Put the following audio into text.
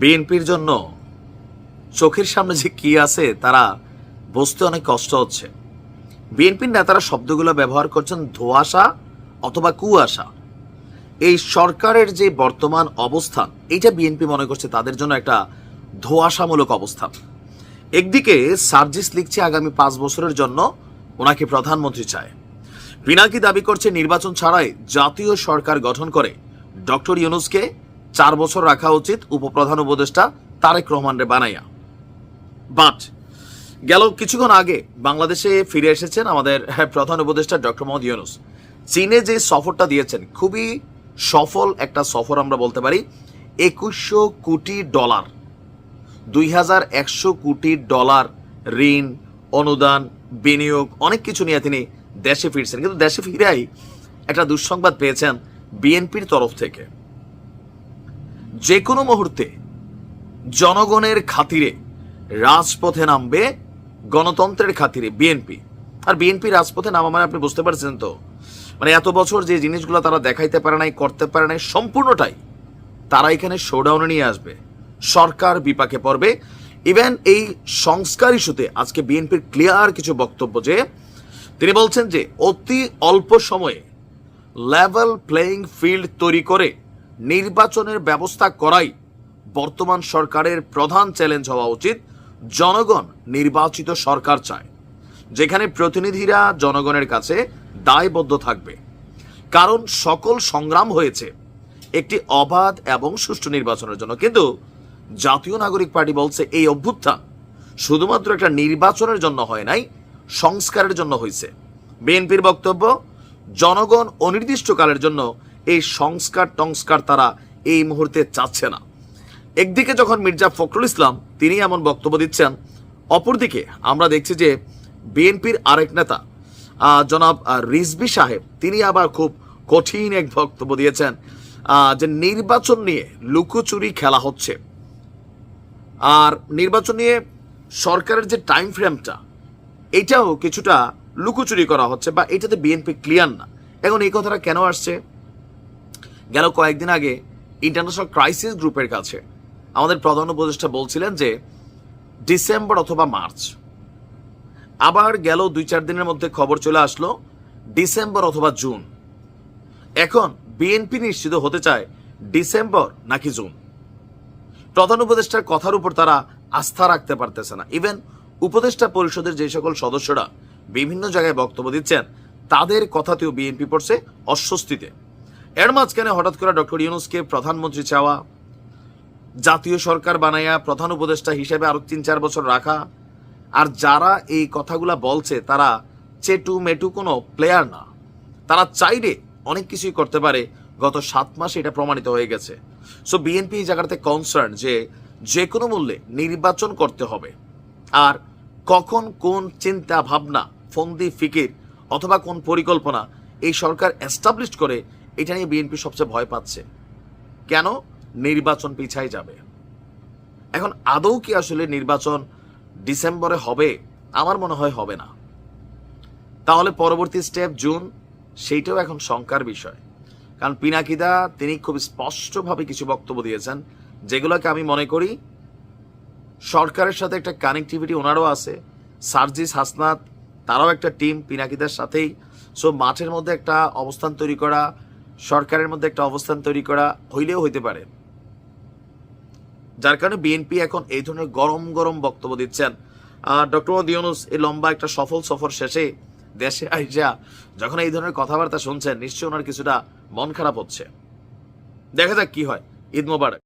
বিএনপির জন্য চোখের সামনে যে কি আছে, তারা বুঝতে অনেক কষ্ট হচ্ছে। বিএনপির নেতারা শব্দগুলো ব্যবহার করছেন ধোয়াশা অথবা কুয়াশা। এই সরকারের যে বর্তমান অবস্থান এটা বিএনপি মনে করছে তাদের জন্য একটা ধোয়াশামূলক অবস্থান। একদিকে সার্জিস লিখছে আগামী পাঁচ বছরের জন্য ওনাকে প্রধানমন্ত্রী চায়। পিনাকি দাবি করছে নির্বাচন ছাড়াই জাতীয় সরকার গঠন করে ডক্টর ইউনুসকে চার বছর রাখা উচিত উপপ্রধান উপদেষ্টা তারেক রহমানরে বানাইয়া। বাট, গেল কিছুক্ষণ আগে বাংলাদেশে ফিরে এসেছেন আমাদের প্রধান উপদেষ্টা ডক্টর মোহাম্মদ ইউনুস। চীনে যে সফরটা দিয়েছেন, খুবই সফল একটা সফর আমরা বলতে পারি। একুশশো কোটি ডলার, দুই হাজার একশো কোটি ডলার ঋণ, অনুদান, বিনিয়োগ, অনেক কিছু নিয়ে তিনি দেশে ফিরছেন। কিন্তু দেশে ফিরাই একটা দুঃসংবাদ পেয়েছেন বিএনপির তরফ থেকে। যে কোনো মুহূর্তে জনগণের খাতিরে রাজপথে নামবে গণতন্ত্রের খাতিরে বিএনপি আর বিএনপি রাজপথে নামা মানে আপনি বুঝতে পারছেন তো? মানে এত বছর যে জিনিসগুলো তারা দেখাইতে পারে নাই, করতে পারে নাই, সম্পূর্ণটাই তারা এখানে শোডাউনে নিয়ে আসবে। সরকার বিপাকে পড়বে। ইভেন এই সংস্কার ইস্যুতে আজকে বিএনপির ক্লিয়ার কিছু বক্তব্য যে, তিনি বলছেন যে অতি অল্প সময়ে লেভেল প্লেয়িং ফিল্ড তৈরি করে নির্বাচনের ব্যবস্থা করাই বর্তমান সরকারের প্রধান চ্যালেঞ্জ হওয়া উচিত। জনগণ নির্বাচিত সরকার চায়, যেখানে প্রতিনিধিরা জনগণের কাছে দায়বদ্ধ থাকবে। কারণ সকল সংগ্রাম হয়েছে একটি অবাধ এবং সুষ্ঠু নির্বাচনের জন্য। কিন্তু জাতীয় নাগরিক পার্টি বলছে এই অভ্যুত্থান শুধুমাত্র একটা নির্বাচনের জন্য হয় নাই, সংস্কারের জন্য হয়েছে। বিএনপির বক্তব্য, জনগণ অনির্দিষ্টকালের জন্য এই সংস্কার টংস্কার তারা এই মুহূর্তে চাচ্ছে না। একদিকে যখন মির্জা ফখরুল ইসলাম তিনি এমন বক্তব্য দিচ্ছেন, অপরদিকে আমরা দেখছি যে বিএনপির আরেক নেতা জনাব রিজভি সাহেব, তিনি আবার খুব কঠিন এক বক্তব্য দিয়েছেন যে নির্বাচন নিয়ে লুকোচুরি খেলা হচ্ছে। আর নির্বাচন নিয়ে সরকারের যে টাইম ফ্রেমটা এটাও কিছুটা লুকোচুরি করা হচ্ছে বা এটাতে বিএনপি ক্লিয়ার না। এখন এই কথাটা কেন আসছে? গেল কয়েকদিন আগে ইন্টারন্যাশনাল ক্রাইসিস গ্রুপের কাছে। আমাদের প্রধান উপদেষ্টা বলছিলেন যে, ডিসেম্বর অথবা মার্চ। আবার গেল দুই চার দিনের মধ্যে খবর চলে আসলো, ডিসেম্বর অথবা জুন। এখন বিএনপি নিশ্চিত হতে চায় ডিসেম্বর নাকি জুন। প্রধান উপদেষ্টার কথার উপর তারা আস্থা রাখতে পারতেছে না। ইভেন উপদেষ্টা পরিষদের যে সকল সদস্যরা বিভিন্ন জায়গায় বক্তব্য দিচ্ছেন, তাদের কথাতেও বিএনপি পড়ছে অস্বস্তিতে। এর মাঝখানে হঠাৎ করে ডক্টর ইউনুসকে প্রধানমন্ত্রী চাওয়া, জাতীয় সরকার বানাইয়া প্রধান উপদেষ্টা হিসেবে আরও তিন চার বছর রাখা, আর যারা এই কথাগুলা বলছে, তারা চেটু মেটু কোনো প্লেয়ার না। তারা চাইলে অনেক কিছুই করতে পারে। গত সাত মাসে এটা প্রমাণিত হয়ে গেছে। সো বিএনপি এই জায়গাতে কনসার্ন যে যে কোনো মূল্যে নির্বাচন করতে হবে। আর কখন কোন চিন্তা ভাবনা, ফন্দি ফিকির অথবা কোন পরিকল্পনা এই সরকার এস্টাবলিশ করে এটা নিয়ে বিএনপি সবচেয়ে ভয় পাচ্ছে। কেন? নির্বাচন পিছাই যাবে। এখন আদৌ কি আসলে নির্বাচন ডিসেম্বরে হবে? আমার মনে হয় হবে না। তাহলে পরবর্তী স্টেপ জুন, সেইটাও এখন শঙ্কার বিষয়। কারণ পিনাকিদা, তিনি খুব স্পষ্টভাবে কিছু বক্তব্য দিয়েছেন, যেগুলোকে আমি মনে করি সরকারের সাথে একটা কানেক্টিভিটি ওনারও আছে, সার্জিস হাসনাত, তারাও একটা টিম পিনাকিদার সাথেই। সো মাঠের মধ্যে একটা অবস্থান তৈরি করা সরকারের মধ্যে একটা অবস্থান তৈরি করা হইলেও হইতে পারে। যার কারণে বিএনপি এখন এই ধরনের গরম গরম বক্তব্য দিচ্ছেন। ডক্টর ইউনুস এই লম্বা একটা সফল সফর শেষে দেশে আইজা যখন এই ধরনের কথাবার্তা শুনছেন, নিশ্চয়ই ওনার কিছুটা মন খারাপ হচ্ছে। দেখা যাক কি হয়। ঈদ মোবারক।